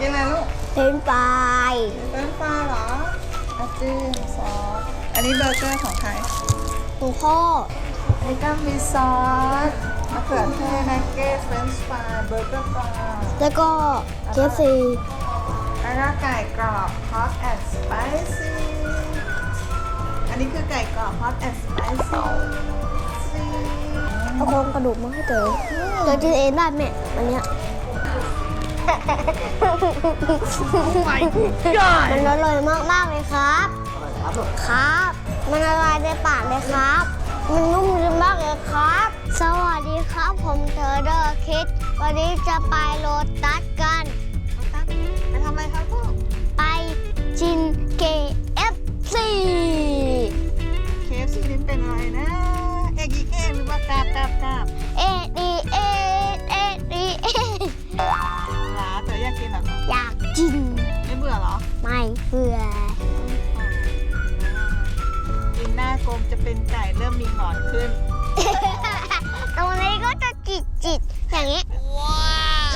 กินอะไรลูกเป็นปลายเป็นปลาเหรออาจิ้มซอส อันนี้เบอร์เกอร์ของใครหลวงพ่ออันนี้ก็มีซอสมะเขือเทศนักเก็ตเฟรนช์ฟรายเบอร์เกอร์ปลาแล้วก็เคฟซีแล้วก็ไก่กรอบ hot and spicy อันนี้คือไก่กรอบ hot and spicy เอาโครงกระดูกมาให้เต๋อเต๋อกินเองได้แม่อันเนี้ย มันอร่อยมากๆเลยครับ ครับ มันละลายในปากเลยครับ มันนุ่มลิ้นมากเลยครับ สวัสดีครับ ผมเธอเดอร์คิด วันนี้จะไปโลตัสกัน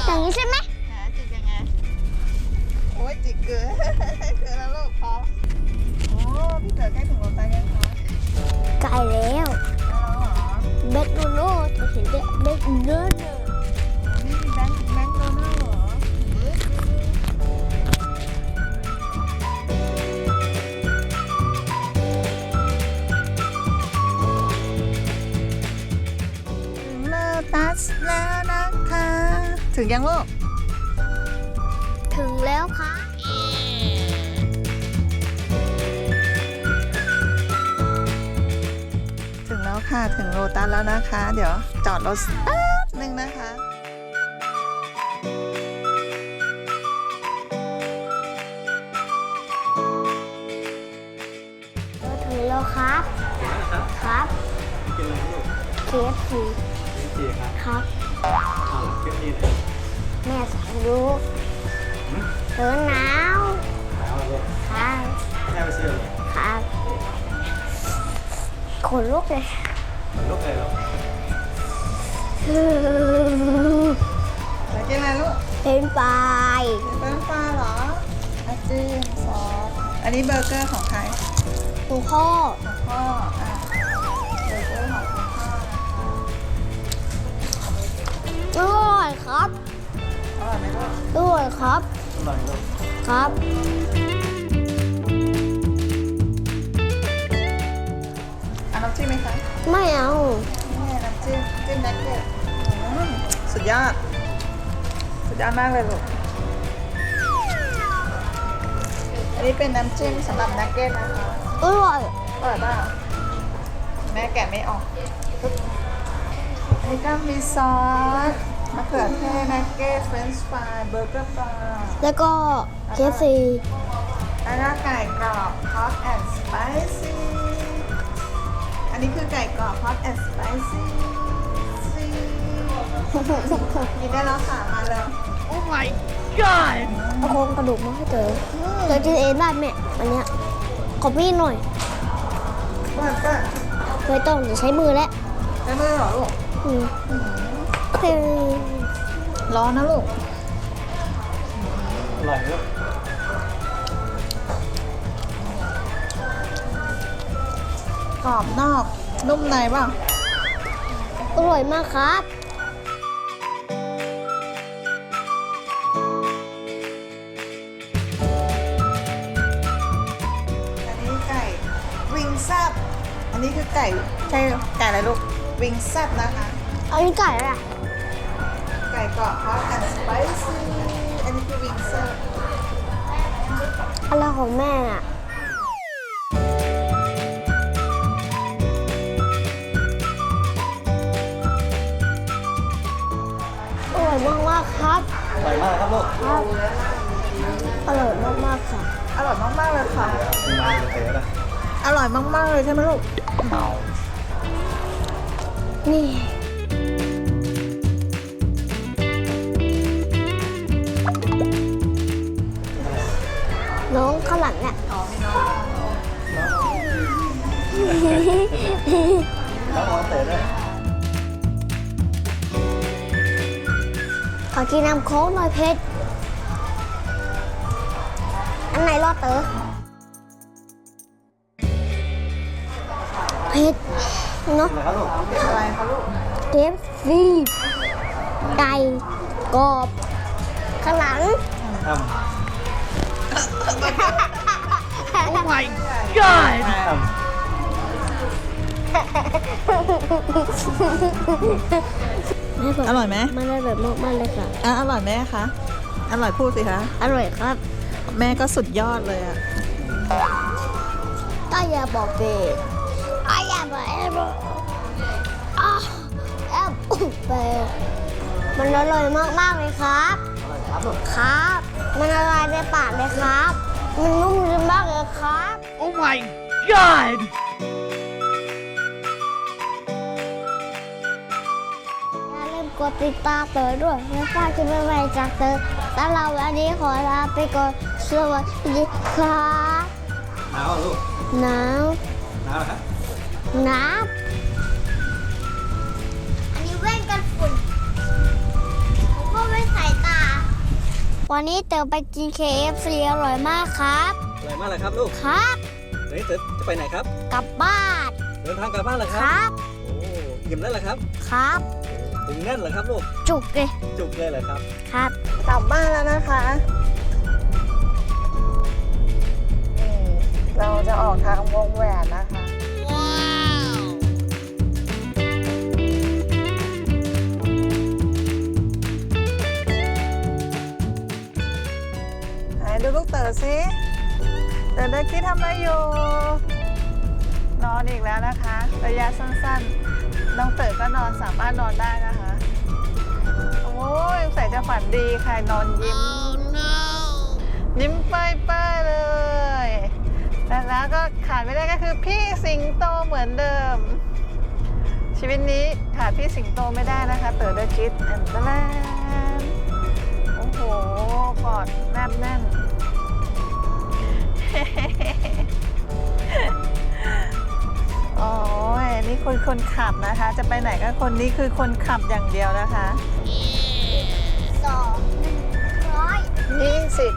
อย่างนี้ใช่ไหมหาจิกยังไง โอ้ยจิกเกลือเกลือแล้วลูกพอโอ้พี่เต๋อใกล้ถึงโรตัสยังคะไกลแล้วได้แล้วเหรอ เบคโนโน่จะเห็นได้เบคโนโน่นี่ ถึงยังลูก ถึงแล้วค่ะถึงแล้วค่ะ ถึงโลตัสแล้วนะคะ เดี๋ยวจอดรถแป๊บนึงนะคะ เราถึงแล้วครับ ครับกินอะไรลูก KFC กินจีครับ ครับอ้าวกินจีเลย แม่สอนรู้เธอหนาวหนาวเหรอลูกครับแม่ไปซื้อเหรอครับขนลุกเลยลูกเลยเหรอจะกินอะไรลูกเป็นปลายเป็นปลาเหรออาจิ้มซอสอันนี้เบอร์เกอร์ของใครหลวงพ่อของพ่อ มลูกอร่อยครับอร่อยลูกครับ เอาน้ำจิ้มไหมคะไม่เอานี่น้ำจิ้มจิ้มนักเก็ตอืมสุดยอด สุดยอดมากเลยลูก อันนี้เป็นน้ำจิ้มสำหรับนักเก็ตนะคะ อร่อยอร่อยเปล่าแม่แกะไม่ออกปึ๊บอันนี้ก็มีซอส มะเขือเทศนักเก็ตเฟรนช์ฟรายเบอร์เกอร์ปลาแล้วก็เคฟซีแล้วก็ไก่กรอบ hot and spicy อันนี้คือไก่กรอบ hot and spicy กินได้แล้วค่ะมาเลยเอาโครงกระดูกมาให้เต๋อเต๋อกินเองได้แม่อันเนี้ยขอพี่หน่อยเปิดเปิดไม่ต้องจะใช้มือแล้วได้มือเหรอลูกอืม คือร้อนนะลูก อร่อยลูกกรอบนอก นุ่มในเปล่าอร่อยมากครับ อันนี้ไก่วิงแซบอันนี้คือไก่ใช่ไก่อะไรลูก วิงแซบนะคะ อันนี้ไก่อะไรอะไก่กรอบ hot and spicy อันนี้คือวิงแซบอะไรของแม่น่ะอร่อยมากมากๆครับ อร่อยมากครับลูกครับอร่อยมากมากๆค่ะ อร่อยมากๆเลยค่ะมีมาจะเตะนะอร่อยมากๆเลยใช่ไหมลูก นี่ น้องข้างหลังเนี่ยอ๋อมีน้องแล้วน้องเตะด้วยขอกินน้ำโค้กหน่อยเพชร อันไหนรอเต๋อเผ็ดเนาะอะไรครับลูกอะไรคะลูกเคฟซีไก่กรอบข้างหลัง Oh my god ำทำอร่อยไหม มันอร่อยมากๆเลยค่ะ อะอร่อยไหมคะ อร่อยพูดสิคะ อร่อยครับ แม่ก็สุดยอดเลยอะก็อย่าบอกเด็กก็อย่าบอกแอบอ้าวแอบไปมันอร่อยมากๆเลยครับ อะไรครับลูกครับ มันละลายในปากเลยครับ มันนุ่มลิ้นมากเลยครับ Oh my god อย่าลืมกดติดตามเต๋อด้วยแล้วฝากคลิปใหม่ๆจากเต๋อสำหรับวันนี้ขอลาไปก่อนสวัสดีครับหนาวเหรอลูกหนาวหนาวเหรอครับหนา วันนี้เต๋อไปกิน KFC อร่อยมากครับอะไรมากเลยครับลูกครับเฮ้ยเต๋อจะไปไหนครับ กลับบ้านเดินทางกลับบ้านเหรอคครับรับโอ้อิ่มแล้วเหรอครับครับ ถึงแน่นเหรอครับลูกจุกเลยจุกเลยเหรอครับ ครับ กลับบ้านแล้วนะคะนี่เราจะออกทางวงแหวนนะคะ ดูลูกเต๋อสิเต๋อได้คิดทำอะไรอยู่ นอนอีกแล้วนะคะ ระยะสั้นๆ น้องเต๋อก็นอนสามารถนอนได้นะคะ โอ้ยใส่จะฝันดีใครนอนยิ้ม ยิ้มไปไปายๆเลยแต่แล้วก็ขาดไม่ได้ก็คือพี่สิงโตเหมือนเดิม ชีวิตนี้ขาดพี่สิงโตไม่ได้นะคะ เต๋อเดอะคิดแอนด์แลนโอ้โหกอด คนขับนะคะ จะไปไหนก็คนนี้คือคนขับอย่างเดียวนะคะสองหนึ่งร้อยยี่สิบ